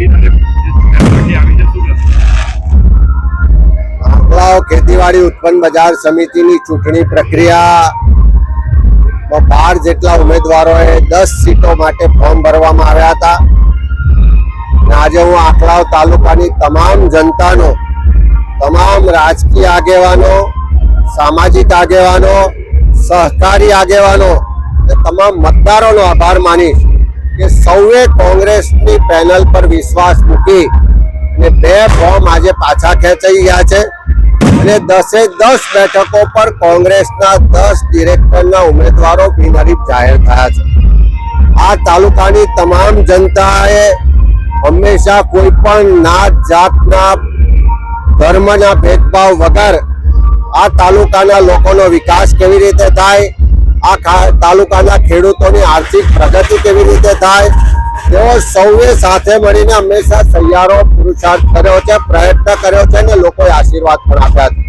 શું ખેતીવાડી ઉત્પન્ન બજાર સમિતિની ચૂંટણી પ્રક્રિયા. બાર જેટલા ઉમેદવારોએ દસ સીટો માટે ફોર્મ ભરવામાં આવ્યા હતા. આજે હું આંકલાવ તાલુકાની તમામ જનતાનો, તમામ રાજકીય આગેવાનો, સામાજિક આગેવાનો, સહકારી આગેવાનો તમામ મતદારોનો આભાર માનીશ. કે સૌએ કોંગ્રેસની પેનલ પર વિશ્વાસ મૂકી અને બે ફોર્મ આજે પાછા ખેંચાઈ ગયા છે. અને દસે દસ બેઠકો પર કોંગ્રેસના દસ ડિરેક્ટરના ઉમેદવારો બિનહરીફ જાહેર થયા છે. આ તાલુકાની તમામ જનતાએ હંમેશા કોઈ પણ નાત જાતના ધર્મના ભેદભાવ વગર આ તાલુકાના લોકોનો વિકાસ કેવી રીતે થાય આ તાલુકાના ખેડૂતોની આર્થિક પ્રગતિ કેવી રીતે થાય? તેઓ સૌએ સાથે મળીને હંમેશા સહિયારો પુરુષાર્થ કર્યો છે, પ્રયત્ન કર્યો છે અને લોકોએ આશીર્વાદ પણ આપ્યા છે.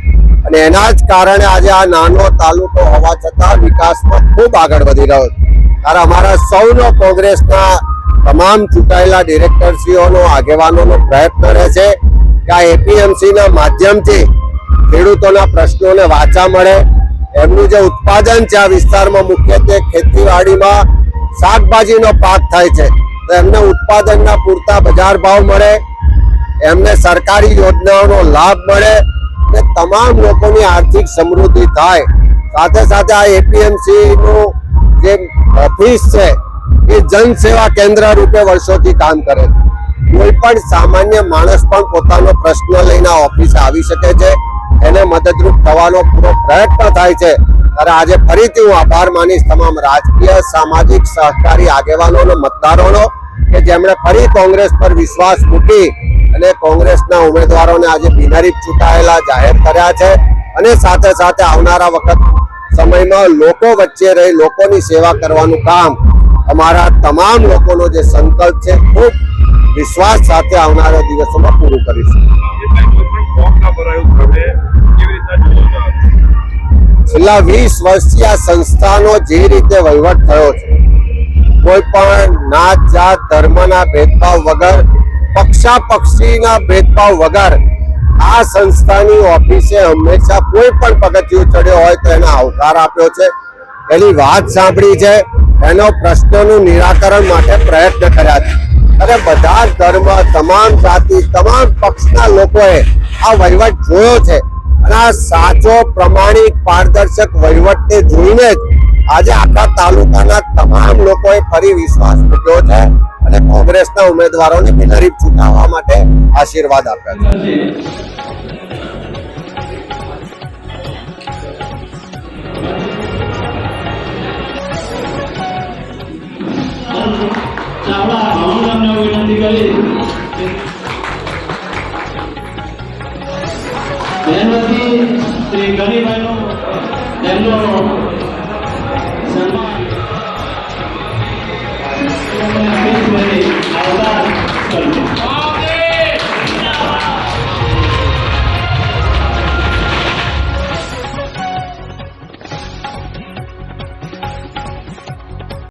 અને એના જ કારણે આજે આ નાનો તાલુકો હોવા છતાં વિકાસમાં ખૂબ આગળ વધી રહ્યો છે. ત્યારે અમારા સૌનો કોંગ્રેસના તમામ ચૂંટાયેલા ડિરેક્ટરશ્રીઓનો, આગેવાનોનો પ્રયત્ન રહે છે કે આ એપીએમસીના માધ્યમથી ખેડૂતોના પ્રશ્નોને વાચા મળે એમનું જે ઉત્પાદન છે આ વિસ્તારમાં મુખ્યત્વે ખેતીવાડીમાં શાકભાજીનો પાક થાય છે. તો એમને ઉત્પાદનના પૂરતા બજાર ભાવ મળે, એમને સરકારી યોજનાઓનો લાભ મળે અને તમામ લોકોની આર્થિક સમૃદ્ધિ થાય. સાથે સાથે આ એપીએમસીનું જે ઓફિસ છે, એ જનસેવા કેન્દ્ર રૂપે વર્ષોથી કામ કરે છે. કોઈ પણ સામાન્ય માણસ પણ પોતાનો પ્રશ્ન લઈને ઓફિસે આવી શકે છે. એને મદદરૂપ થવાનો પૂરો પ્રયત્ન થાય છે. ત્યારે આજે ફરીથી હું આભાર માનીશ તમામ રાજકીય, સામાજિક, સહકારી આગેવાનોનો મતદારોનો કે જેમણે ફરી કોંગ્રેસ પર વિશ્વાસ મૂકી અને કોંગ્રેસના ઉમેદવારોને આજે બિનહરીફ ચૂંટાયેલા જાહેર કર્યા છે. અને સાથે સાથે આવનારા વખત સમયમાં લોકો વચ્ચે રહી લોકોની સેવા કરવાનું કામ અમારા તમામ લોકોનો જે સંકલ્પ છે, ખૂબ વિશ્વાસ સાથે આવનારા દિવસોમાં પૂરું કરીશું? છેલ્લા વીસ વર્ષથી આ સંસ્થાનો જે રીતે વહીવટ થયો છે, કોઈ પણ નાત જાત ધર્મના ભેદભાવ વગર પક્ષા પક્ષીના ભેદભાવ વગર, આ સંસ્થાની ઓફિસે હંમેશા કોઈ પણ પગથિયું ચડ્યો હોય તો એને આવકાર આપ્યો છે એની વાત સાંભળી છે, એનો પ્રશ્નોનું નિરાકરણ માટે પ્રયત્ન કર્યા છે અને બધા ધર્મ, તમામ જાતિ, તમામ પક્ષના લોકોએ આ વહીવટ જોયો છે. અને આ સાચો, પ્રમાણિક, પારદર્શક વહીવટને જોઈને જ આજે આખા તાલુકાના તમામ લોકોએ ફરી વિશ્વાસ મૂક્યો છે અને કોંગ્રેસના ઉમેદવારોને બિનહરીફ ચૂંટાવવા માટે આશીર્વાદ આપ્યા છે. আমরা আমরা ওইখান গেলে মেহনতি